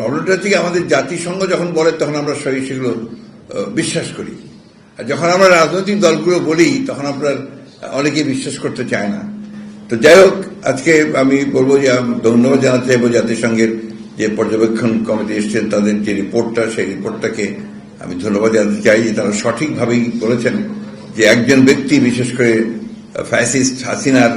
প্রবলেমটা হচ্ছে আমাদের জাতিসংঘ যখন বলে, তখন আমরা সবাই সেগুলো বিশ্বাস করি। আর যখন আমরা রাজনৈতিক দলগুলো বলি, তখন আপনার অনেকেই বিশ্বাস করতে চায় না। তো যাই হোক, আজকে আমি বলব যে ধন্যবাদ জানাতে চাইব জাতিসংঘের যে পর্যবেক্ষণ কমিটি এসছেন, তাদের যে রিপোর্টটা, সেই রিপোর্টটাকে আমি ধন্যবাদ জানাতে চাই যে তারা সঠিকভাবেই বলেছেন যে একজন ব্যক্তি, বিশেষ করে ফ্যাসিস্ট হাসিনার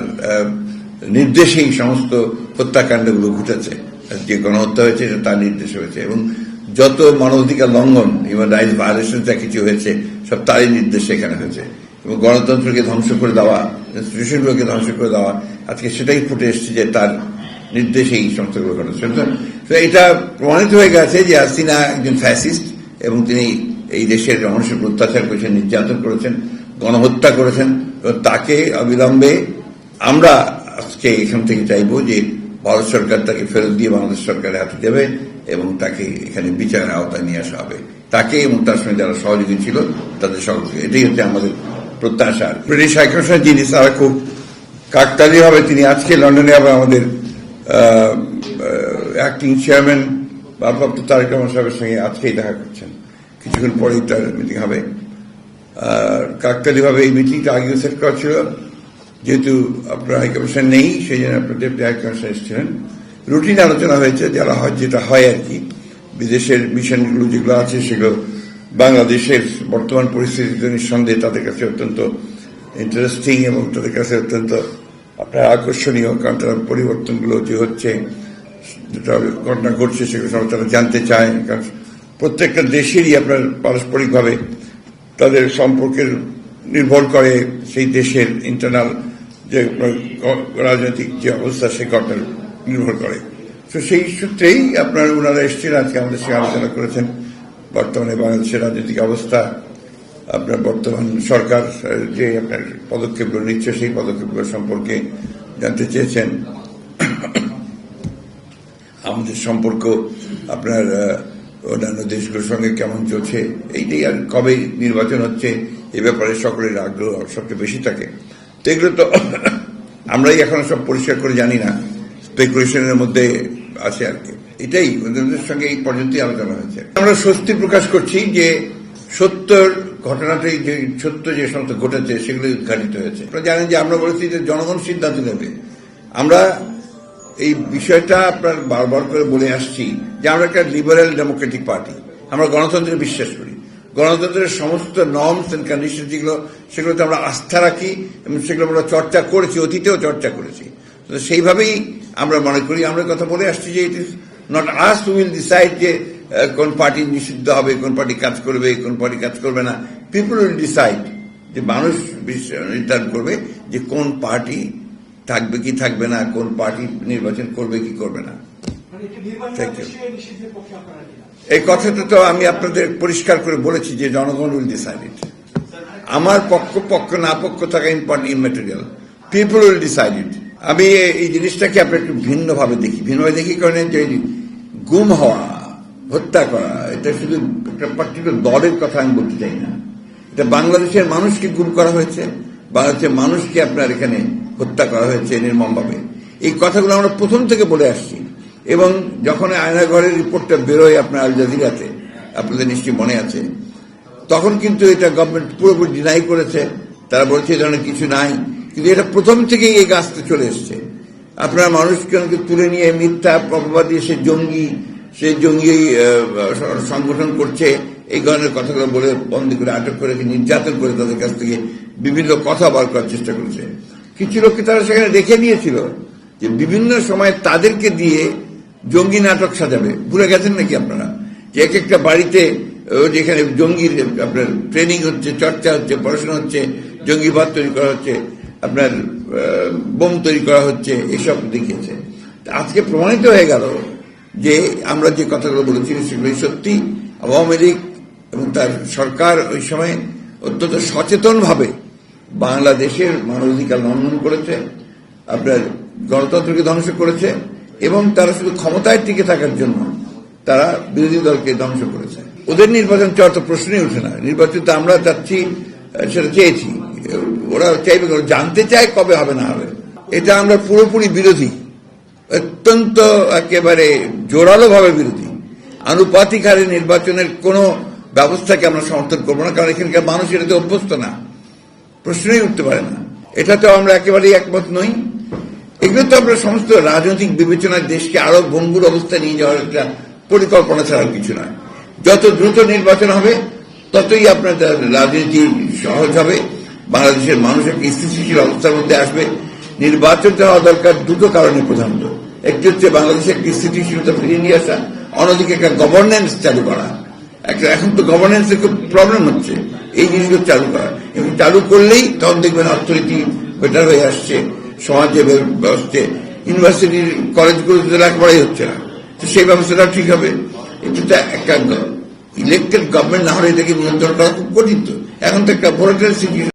নির্দেশেই সমস্ত হত্যাকাণ্ডগুলো ঘটেছে। যে গণহত্যা হয়েছে সেটা তার নির্দেশে হয়েছে। এবং যত মানবাধিকার লঙ্ঘন হিউম্যান রাইটস ভায়োলেশন যা কিছু হয়েছে, সব তারই নির্দেশে এখানে হয়েছে। এবং গণতন্ত্রকে ধ্বংস করে দেওয়া ইনস্টিটিউশনগুলোকে ধ্বংস করে দেওয়া, আজকে সেটাই ফুটে এসেছে যে তার নির্দেশে এই সমস্তগুলো ঘটেছে তো- এটা প্রমাণিত হয়ে গেছে যে হাসিনা একজন ফ্যাসিস্ট এবং তিনি এই দেশের মানুষের অত্যাচার করেছেন, নির্যাতন করেছেন, গণহত্যা করেছেন। এবং তাকে অবিলম্বে আমরা আজকে এখান থেকে চাইব যে ভারত সরকার তাকে ফেরত দিয়ে বাংলাদেশ সরকারের হাতে দেবে এবং তাকে এখানে বিচারের আওতায় নিয়ে আসা হবে। তাকে এবং তার সঙ্গে যারা সহযোগী ছিল, তাদের সহযোগী এটাই হচ্ছে আমাদের প্রত্যাশা। ব্রিটিশ হাইকমিশনার যিনি, তারা খুব কাকতালি হবে তিনি আজকে লন্ডনে আবার আমাদের অ্যাক্টিং চেয়ারম্যান ভারপ্রাপ্ত তারেক রহমান সাহেবের সঙ্গে আজকেই দেখা করছেন। কিছুক্ষণ পরেই তার মিটিং হবে। আর কাকতালিভাবে এই মিটিংটা আগেও সেট করা ছিল। যেহেতু আপনার হাইকমিশন নেই, সেই জন্য আপনার ডেপুটি হাইকমিশন এসেছিলেন। রুটিন আলোচনা হয়েছে, যারা হয়, যেটা হয় আর কি। বিদেশের মিশনগুলো যেগুলো আছে, সেগুলো বাংলাদেশের বর্তমান পরিস্থিতিতে নিঃসন্দেহে তাদের কাছে অত্যন্ত ইন্টারেস্টিং এবং তাদের কাছে অত্যন্ত আপনার আকর্ষণীয়, কারণ তারা পরিবর্তনগুলো যে হচ্ছে, যেটা ঘটনা ঘটছে, সেগুলো সব তারা জানতে চায়। কারণ প্রত্যেকটা দেশেরই আপনার পারস্পরিকভাবে তাদের সম্পর্কের নির্ভর করে, সেই দেশের ইন্টারনাল যে রাজনৈতিক যে অবস্থা, সে ঘটনার নির্ভর করে। তো সেই সূত্রেই আপনার ওনারা এসেছেন আজকে আমাদের সঙ্গে আলোচনা করেছেন। বর্তমানে বাংলাদেশের রাজনৈতিক অবস্থা, আপনার বর্তমান সরকার যে আপনার পদক্ষেপগুলো নিচ্ছে, সেই পদক্ষেপগুলো সম্পর্কে জানতে চেয়েছেন। আমাদের সম্পর্ক, আপনার অন্যান্য দেশগুলোর সঙ্গে কেমন চলছে, এইটাই আর কবে নির্বাচন হচ্ছে, এ ব্যাপারে সকলের আগ্রহ সবচেয়ে বেশি থাকে। তো এগুলো তো আমরাই এখন সব পরিষ্কার করে জানি না। স্পেকুলেশনের মধ্যে আছে আর কি। এটাই ওদের সঙ্গে এই পর্যন্তই আলোচনা হয়েছে। আমরা স্বস্তি প্রকাশ করছি যে সত্যর ঘটনাটাই যে সত্য যে সমস্ত ঘটেছে সেগুলো উদ্ঘাটিত হয়েছে। আপনারা জানেন যে আমরা বলেছি যে জনগণ সিদ্ধান্ত নেবে। আমরা এই বিষয়টা আপনার বারবার করে বলে আসছি যে আমরা একটা লিবারেল ডেমোক্রেটিক পার্টি আমরা গণতন্ত্রে বিশ্বাস করি। গণতন্ত্রের সমস্ত নর্মস এন্ড কন্ডিশন যেগুলো, সেগুলোতে আমরা আস্থা রাখি এবং সেগুলো আমরা চর্চা করেছি, অতীতেও চর্চা করেছি। তো সেইভাবেই আমরা মনে করি, আমরা কথা বলে আসছি যে it is not us will decide যে কোন পার্টি নিষিদ্ধ হবে, কোন পার্টি কাজ করবে, কোন পার্টি কাজ করবে না। পিপুল উইল ডিসাইড যে মানুষ নির্ধারণ করবে যে কোন পার্টি থাকবে কি থাকবে না, কোন পার্টি নির্বাচন করবে কি করবে না। এই কথাটা তো আমি আপনাদের পরিষ্কার করে বলেছি যে জনগণ উইল ডিসাইড ইট আমার পক্ষ পক্ষ না পক্ষ থাকা important immaterial people will decide it আমি এই জিনিসটাকে আপনার একটু ভিন্নভাবে দেখি। ভিন্নভাবে দেখি কারণ যে গুম হওয়া হত্যা করা এটা শুধু একটা পার্টিকুলার দলের কথা আমি বলতে চাই না। এটা বাংলাদেশের মানুষকে গুম করা হয়েছে। বাংলাদেশের মানুষকে আপনার এখানে হত্যা করা হয়েছে নির্মমভাবে। এই কথাগুলো আমরা প্রথম থেকে বলে আসছি। এবং যখন আয়নাঘরের রিপোর্টটা বেরোয় আপনার আল জাজিরাতে, আপনাদের নিশ্চয়ই মনে আছে, তখন কিন্তু এটা গভর্নমেন্ট পুরোপুরি ডিনাই করেছে। তারা বলছে এই ধরনের কিছু নাই, কিন্তু এটা প্রথম থেকেই এই গাছটা চলে এসছে। আপনারা মানুষকে অনেকে তুলে নিয়ে মিথ্যা দিয়ে সে জঙ্গি সে জঙ্গি সংগঠন করছে, এই ধরনের কথাগুলো বলে বন্দি করে আটক করে নির্যাতন করে তাদের কাছ থেকে বিভিন্ন কথা বার করার চেষ্টা করেছে। কিছু লোককে তারা সেখানে রেখে দিয়েছিল যে বিভিন্ন সময় তাদেরকে দিয়ে জঙ্গি নাটক সাজাবে। ভুলে গেছেন নাকি আপনারা? যে এক একটা বাড়িতে যেখানে জঙ্গির আপনার ট্রেনিং হচ্ছে, চর্চা হচ্ছে, পড়াশোনা হচ্ছে জঙ্গিবাদ তৈরি করা হচ্ছে, আপনার বোম তৈরি করা হচ্ছে, এসব দেখিয়েছে। আজকে প্রমাণিত হয়ে গেল যে আমরা যে কথাগুলো বলেছি সেগুলোই সত্যি আওয়ামী লীগ এবং তার সরকার ওই সময় অত্যন্ত সচেতনভাবে বাংলাদেশের মানবাধিকার লঙ্ঘন করেছে, আপনার গণতন্ত্রকে ধ্বংস করেছে এবং তারা শুধু ক্ষমতায় টিকে থাকার জন্য তারা বিরোধী দলকে ধ্বংস করেছে। ওদের নির্বাচন চাওয়ার তো প্রশ্নই ওঠে না। নির্বাচন তো আমরা চাচ্ছি সেটা চেয়েছি। ওরা চাইবে জানতে চায় কবে হবে, না হবে। এটা আমরা পুরোপুরি বিরোধী। অত্যন্ত একেবারে জোরালো ভাবে বিরোধী। আনুপাতিক হারে নির্বাচনের কোন ব্যবস্থাকে আমরা সমর্থন করব না, কারণ এখানকার মানুষ এটাতে অভ্যস্ত না। প্রশ্নই উঠতে পারে না। এটাতেও আমরা একেবারেই একমত নই। এগুলো তো আমরা সমস্ত রাজনৈতিক বিবেচনায় দেশকে আরও ভঙ্গুর অবস্থায় নিয়ে যাওয়ার একটা পরিকল্পনা ছাড়া কিছু নয়। যত দ্রুত নির্বাচন হবে, ততই আপনার রাজনীতি সহজ হবে। বাংলাদেশের মানুষ একটা স্থিতিশীল অবস্থার মধ্যে আসবে। নির্বাচনটা হওয়া দরকার দুটো কারণে প্রধানত। একটি হচ্ছে বাংলাদেশে একটি স্থিতিশীলতা ফিরিয়ে নিয়ে আসা, অন্যদিকে একটা গভর্নেন্স চালু করা। একটা এখন তো গভর্নেন্সের খুব প্রবলেম হচ্ছে। এই জিনিসগুলো চালু করা। এবং চালু করলেই তখন দেখবেন অর্থনীতি বেটার হয়ে আসছে। সমাজে ব্যবস্থা ইউনিভার্সিটির কলেজগুলোতে লেখাপড়াই হচ্ছে না। তো সেই ব্যবস্থাটা ঠিক হবে। এটা একটা ইলেকটেড গভর্নমেন্ট না হলে এটাকে নিয়ন্ত্রণ করা খুব কঠিন তো? এখন তো একটা ভোলাটাইল সিচুয়েশন